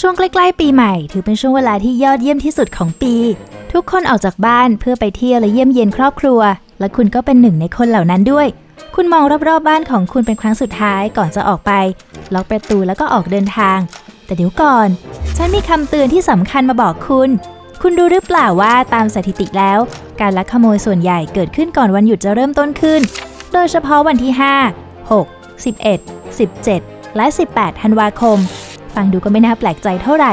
ช่วงใกล้ๆปีใหม่ ถือเป็นช่วงเวลาที่ยอดเยี่ยมที่สุดของปี ทุกคนออกจากบ้านเพื่อไปเที่ยวและเยี่ยมเยียนครอบครัว และคุณก็เป็นหนึ่งในคนเหล่านั้นด้วย คุณมองรอบๆบ้านของคุณเป็นครั้งสุดท้ายก่อนจะออกไป ล็อกประตูแล้วก็ออกเดินทาง แต่เดี๋ยวก่อน ฉันมีคำเตือนที่สำคัญมาบอกคุณ คุณรู้หรือเปล่าว่าตามสถิติแล้ว การลักขโมยส่วนใหญ่เกิดขึ้นก่อนวันหยุดจะเริ่มต้นขึ้น โดยเฉพาะวันที่ 5 6 11 17 และ 18 ธันวาคม ฟังดูก็ไม่น่าแปลกใจเท่าไหร่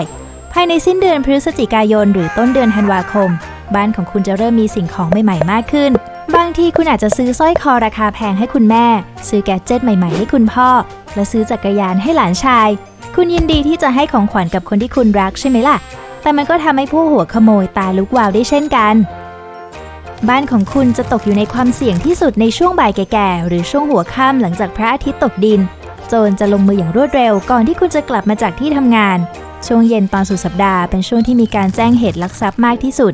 ภายในสิ้นเดือนพฤศจิกายน หรือต้นเดือนธันวาคม บ้านของคุณจะเริ่มมีสิ่งของใหม่ๆมากขึ้น บางทีคุณอาจจะซื้อสร้อยคอราคาแพงให้คุณแม่ ซื้อแกดเจิตใหม่ๆให้คุณพ่อ และซื้อจักรยานให้หลานชาย คุณยินดีที่จะให้ของขวัญกับคนที่คุณรักใช่ไหมล่ะ แต่มันก็ทำให้ผู้หัวขโมยตาลุกวาวได้เช่นกันบ้านของคุณจะตกอยู่ในความเสี่ยงที่สุดในช่วงบ่ายแก่ๆ หรือช่วงหัวค่ำหลังจากพระอาทิตย์ตกดิน จรจะลงมืออย่างรวดเร็ว ก่อนที่คุณจะกลับมาจากที่ทำงาน ช่วงเย็นตอนสุดสัปดาห์เป็นช่วงที่มีการแจ้งเหตุลักทรัพย์มากที่สุด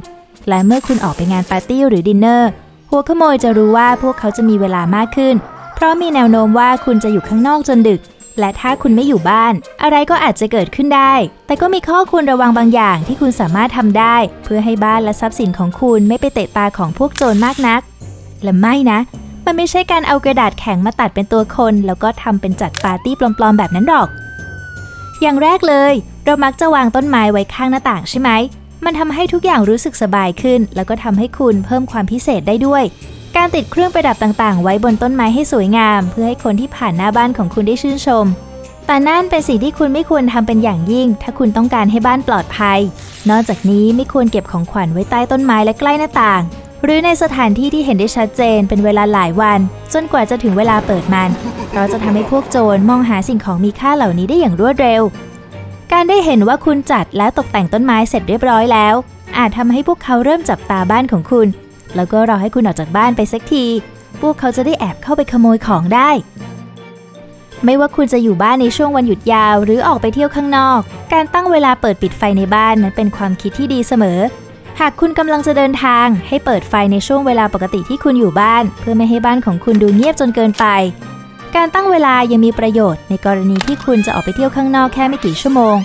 และเมื่อคุณออกไปงานปาร์ตี้หรือดินเนอร์ หัวขโมยจะรู้ว่าพวกเขาจะมีเวลามากขึ้น เพราะมีแนวโน้มว่าคุณจะอยู่ข้างนอกจนดึก และถ้าคุณไม่อยู่บ้าน อะไรก็อาจจะเกิดขึ้นได้ แต่ก็มีข้อควรระวังบางอย่างที่คุณสามารถทำได้ เพื่อให้บ้านและทรัพย์สินของคุณไม่ไปเตะตาของพวกโจรมากนัก และไม่นะ มันไม่ใช่การเอากระดาษแข็งมาตัดเป็นตัวคน แล้วก็ทำเป็นจัดปาร์ตี้ปลอมๆแบบนั้นหรอก อย่างแรกเลย เรามักจะวางต้นไม้ไว้ข้างหน้าต่างใช่ไหม มันทำให้ทุกอย่างรู้สึกสบายขึ้น แล้วก็ทำให้คุณเพิ่มความพิเศษได้ด้วย การติดเครื่องประดับต่างๆ ไว้บนต้นไม้ให้สวยงาม เพื่อให้คนที่ผ่านหน้าบ้านของคุณได้ชื่นชมแต่นั่นเป็นสิ่งที่คุณไม่ควรทำเป็นอย่างยิ่ง ถ้าคุณต้องการให้บ้านปลอดภัย นอกจากนี้ไม่ควรเก็บของขวัญไว้ใต้ต้นไม้และใกล้หน้าต่าง หรือในสถานที่ที่เห็นได้ชัดเจนเป็นเวลาหลายวัน จนกว่าจะถึงเวลาเปิดมันเพราะจะทำให้พวกโจรมองหาสิ่งของมีค่าเหล่านี้ได้อย่างรวดเร็ว การได้เห็นว่าคุณจัดและตกแต่งต้นไม้เสร็จเรียบร้อยแล้ว อาจทำให้พวกเขาเริ่มจับตาบ้านของคุณ แล้วก็รอให้คุณออกจากบ้านไปสักที พวกเขาจะได้แอบเข้าไปขโมยของได้ ไม่ว่าคุณจะอยู่บ้านในช่วงวันหยุดยาว หรือออกไปเที่ยวข้างนอก การตั้งเวลาเปิดปิดไฟในบ้านนั้นเป็นความคิดที่ดีเสมอ หากคุณกำลังจะเดินทาง ให้เปิดไฟในช่วงเวลาปกติที่คุณอยู่บ้าน เพื่อไม่ให้บ้านของคุณดูเงียบจนเกินไป การตั้งเวลายังมีประโยชน์ในกรณีที่คุณจะออกไปเที่ยวข้างนอกแค่ไม่กี่ชั่วโมง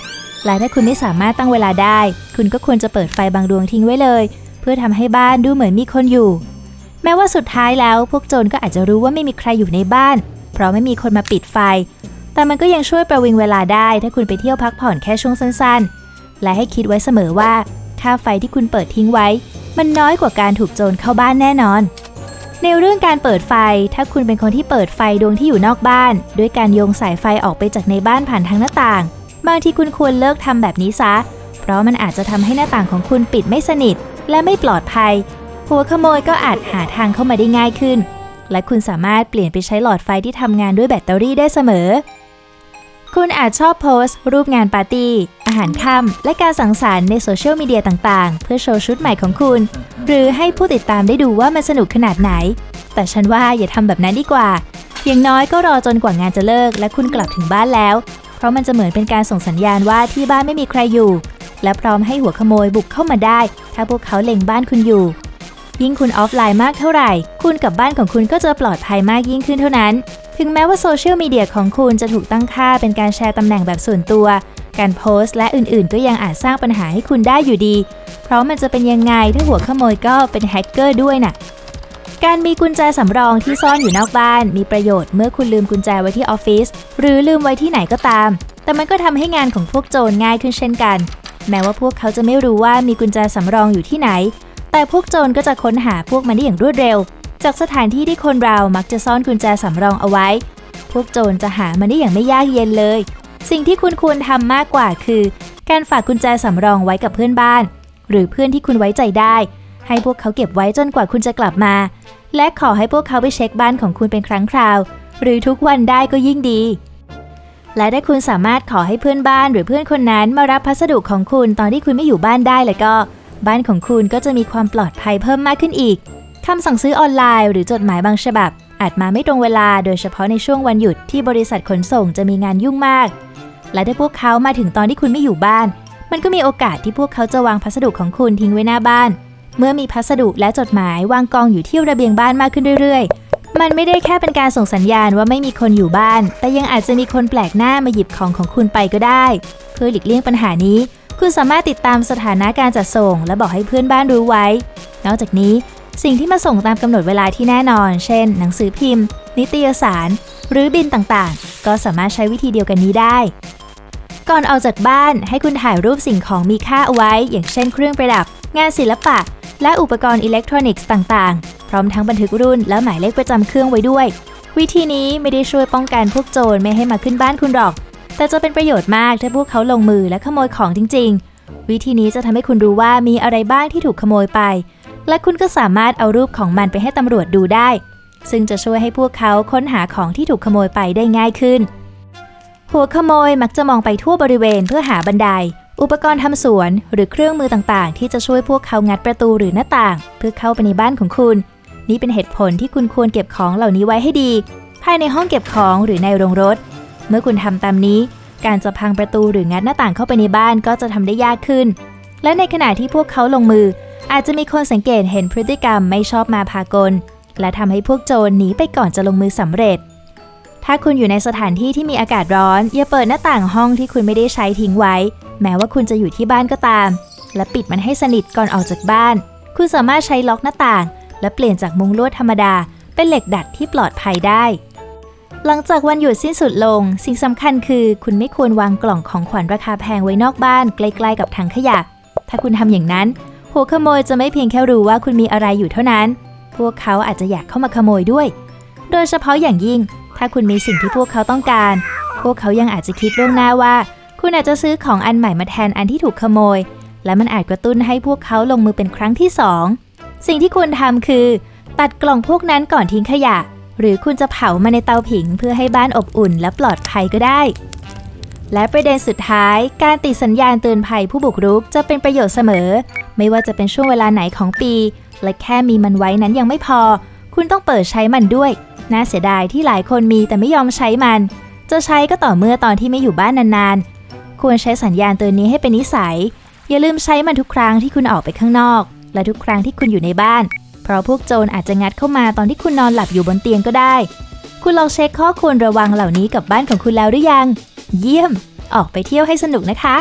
และถ้าคุณไม่สามารถตั้งเวลาได้ คุณก็ควรจะเปิดไฟบางดวงทิ้งไว้เลย เพื่อทำให้บ้านดูเหมือนมีคนอยู่ แม้ว่าสุดท้ายแล้วพวกโจรก็อาจจะรู้ว่าไม่มีใครอยู่ในบ้าน เพราะไม่มีคนมาปิดไฟ แต่มันก็ยังช่วยประวิงเวลาได้ ถ้าคุณไปเที่ยวพักผ่อนแค่ช่วงสั้น ๆ และให้คิดไว้เสมอว่า ค่าไฟที่คุณเปิดทิ้งไว้ มันน้อยกว่าการถูกโจรเข้าบ้านแน่นอน ในเรื่องการเปิดไฟ ถ้าคุณเป็นคนที่เปิดไฟดวงที่อยู่นอกบ้าน ด้วยการโยงสายไฟออกไปจากในบ้านผ่านทางหน้าต่าง บางทีคุณควรเลิกทำแบบนี้ซะ เพราะมันอาจจะทำให้หน้าต่างของคุณปิดไม่สนิท และไม่ปลอดภัย หัวขโมยก็อาจหาทางเข้ามาได้ง่ายขึ้น และคุณสามารถเปลี่ยนไปใช้หลอดไฟที่ทำงานด้วยแบตเตอรี่ได้เสมอ คุณอาจชอบโพสต์ รูปงานปาร์ตี้ อาหารค่ำและการสังสรรค์ในโซเชียลมีเดียต่างๆ เพื่อโชว์ชุดใหม่ของคุณ หรือให้ผู้ติดตามได้ดูว่ามันสนุกขนาดไหน แต่ฉันว่าอย่าทำแบบนั้นดีกว่า อย่างน้อยก็รอจนกว่างานจะเลิก และคุณกลับถึงบ้านแล้ว เพราะมันจะเหมือนเป็นการส่งสัญญาณว่าที่บ้านไม่มีใครอยู่ และพร้อมให้หัวขโมยบุกเข้ามาได้ ถ้าพวกเขาเล็งบ้านคุณอยู่ ยิ่งคุณออฟไลน์มากเท่าไหร่ คุณกับบ้านของคุณก็จะปลอดภัยมากยิ่งขึ้นเท่านั้น ถึงแม้ว่าโซเชียลมีเดียของคุณจะถูกตั้งค่าเป็นการแชร์ตำแหน่งแบบส่วนตัว การโพสต์และอื่นๆ ก็ยังอาจสร้างปัญหาให้คุณได้อยู่ดี เพราะมันจะเป็นยังไงถ้าหัวขโมยก็เป็นแฮกเกอร์ด้วยน่ะการมีกุญแจสำรองที่ซ่อนอยู่นอกบ้าน มีประโยชน์เมื่อคุณลืมกุญแจไว้ที่ออฟฟิศหรือลืมไว้ที่ไหนก็ตาม แต่มันก็ทำให้งานของพวกโจรง่ายขึ้นเช่นกัน แม้ว่าพวกเขาจะไม่รู้ว่ามีกุญแจสำรองอยู่ที่ไหน แต่พวกโจรก็จะค้นหาพวกมันได้อย่างรวดเร็ว จากสถานที่ที่คนเรามักจะซ่อนกุญแจสำรองเอาไว้ พวกโจรจะหามันได้อย่างไม่ยากเย็นเลย สิ่งที่คุณควรทำมากกว่าคือ การฝากกุญแจสำรองไว้กับเพื่อนบ้าน หรือเพื่อนที่คุณไว้ใจได้ ให้พวกเขาเก็บไว้จนกว่าคุณจะกลับมา และขอให้พวกเขาไปเช็คบ้านของคุณเป็นครั้งคราว หรือทุกวันได้ก็ยิ่งดี และถ้าคุณสามารถขอให้เพื่อนบ้านหรือเพื่อนคนนั้นมารับพัสดุของคุณตอนที่คุณไม่อยู่บ้านได้แล้วก็ บ้านของคุณก็จะมีความปลอดภัยเพิ่มมากขึ้นอีก คำสั่งซื้อออนไลน์หรือจดหมายบางฉบับ อาจมาไม่ตรงเวลาโดยเฉพาะในช่วงวันหยุดที่บริษัทขนส่งจะมีงานยุ่งมาก และถ้าพวกเขามาถึงตอนที่คุณไม่อยู่บ้าน มันก็มีโอกาสที่พวกเขาจะวางพัสดุของคุณทิ้งไว้หน้าบ้าน เมื่อมีพัสดุและจดหมายวางกองอยู่ที่ระเบียงบ้านมากขึ้นเรื่อยๆ มันไม่ได้แค่เป็นการส่งสัญญาณว่าไม่มีคนอยู่บ้าน แต่ยังอาจจะมีคนแปลกหน้ามาหยิบของของคุณไปก็ได้ เพื่อหลีกเลี่ยงปัญหานี้ คุณสามารถติดตามสถานะการจัดส่ง และบอกให้เพื่อนบ้านรู้ไว้ นอกจากนี้ สิ่งที่มาส่งตามกำหนดเวลาที่แน่นอน เช่น หนังสือพิมพ์ นิตยสาร หรือบินต่างๆ ก็สามารถใช้วิธีเดียวกันนี้ได้ ก่อนออกจากบ้านให้คุณถ่ายรูปสิ่งของมีค่าเอาไว้ อย่างเช่นเครื่องประดับ งานศิลปะ และอุปกรณ์อิเล็กทรอนิกส์ต่างๆ พร้อมทั้งบันทึกรุ่นและหมายเลขประจำเครื่องไว้ด้วย วิธีนี้ไม่ได้ช่วยป้องกันพวกโจรไม่ให้มาขึ้นบ้านคุณหรอก แต่จะเป็นประโยชน์มากถ้าพวกเขาลงมือและขโมยของจริง ๆ วิธีนี้จะทำให้คุณรู้ว่ามีอะไรบ้างที่ถูกขโมยไป และคุณก็สามารถเอารูปของมันไปให้ตำรวจดูได้ ซึ่งจะช่วยให้พวกเขาค้นหาของที่ถูกขโมยไปได้ง่ายขึ้น หัวขโมยมักจะมองไปทั่วบริเวณเพื่อหาบันได อุปกรณ์ทำสวน หรือเครื่องมือต่างๆ ที่จะช่วยพวกเขางัดประตูหรือหน้าต่าง เพื่อเข้าไปในบ้านของคุณ นี่เป็นเหตุผลที่คุณควรเก็บของเหล่านี้ไว้ให้ดี ภายในห้องเก็บของหรือในโรงรถ เมื่อคุณทำตามนี้ การจะพังประตูหรืองัดหน้าต่างเข้าไปในบ้านก็จะทำได้ยากขึ้น และในขณะที่พวกเขาลงมือ อาจจะมีคนสังเกตเห็นพฤติกรรมไม่ชอบมาพากล และทำให้พวกโจรหนีไปก่อนจะลงมือสำเร็จ ถ้าคุณอยู่ในสถานที่ที่มีอากาศร้อน อย่าเปิดหน้าต่างห้องที่คุณไม่ได้ใช้ทิ้งไว้ แม้ว่าคุณจะอยู่ที่บ้านก็ตาม และปิดมันให้สนิทก่อนออกจากบ้าน คุณสามารถใช้ล็อกหน้าต่าง และเปลี่ยนจากมุ้งลวดธรรมดา เป็นเหล็กดัดที่ปลอดภัยได้หลังจากวันหยุดสิ้นสุดลง สิ่งสำคัญคือคุณไม่ควรวางกล่องของขวัญราคาแพงไว้นอกบ้านใกล้ๆกับถังขยะ ถ้าคุณทำอย่างนั้น หัวขโมยจะไม่เพียงแค่รู้ว่าคุณมีอะไรอยู่เท่านั้น พวกเขาอาจจะอยากเข้ามาขโมยด้วย โดยเฉพาะอย่างยิ่ง ถ้าคุณมีสิ่งที่พวกเขาต้องการ พวกเขายังอาจจะคิดล่วงหน้าว่า คุณอาจจะซื้อของอันใหม่มาแทนอันที่ถูกขโมย และมันอาจกระตุ้นให้พวกเขาลงมือเป็นครั้งที่สองสิ่งที่ควรทำคือ ตัดกล่องพวกนั้นก่อนทิ้งขยะ หรือคุณจะเผามาในเตาผิง เพื่อให้บ้านอบอุ่นและปลอดภัยก็ได้และประเด็นสุดท้าย การติดสัญญาณเตือนภัยผู้บุกรุกจะเป็นประโยชน์เสมอ ไม่ว่าจะเป็นช่วงเวลาไหนของปี และแค่มีมันไว้นั้นยังไม่พอ คุณต้องเปิดใช้มันด้วย น่าเสียดายที่หลายคนมีแต่ไม่ยอมใช้มัน จะใช้ก็ต่อเมื่อตอนที่ไม่อยู่บ้านนานๆ ควรใช้สัญญาณเตือนนี้ให้เป็นนิสัย อย่าลืมใช้มันทุกครั้งที่คุณออกไปข้างนอก และทุกครั้งที่คุณอยู่ในบ้าน เพราะพวกโจรอาจจะงัดเข้ามาตอนที่คุณนอนหลับอยู่บนเตียงก็ได้ คุณลองเช็คข้อควรระวังเหล่านี้กับบ้านของคุณแล้วหรือยัง เยี่ยม ออกไปเที่ยวให้สนุกนะคะ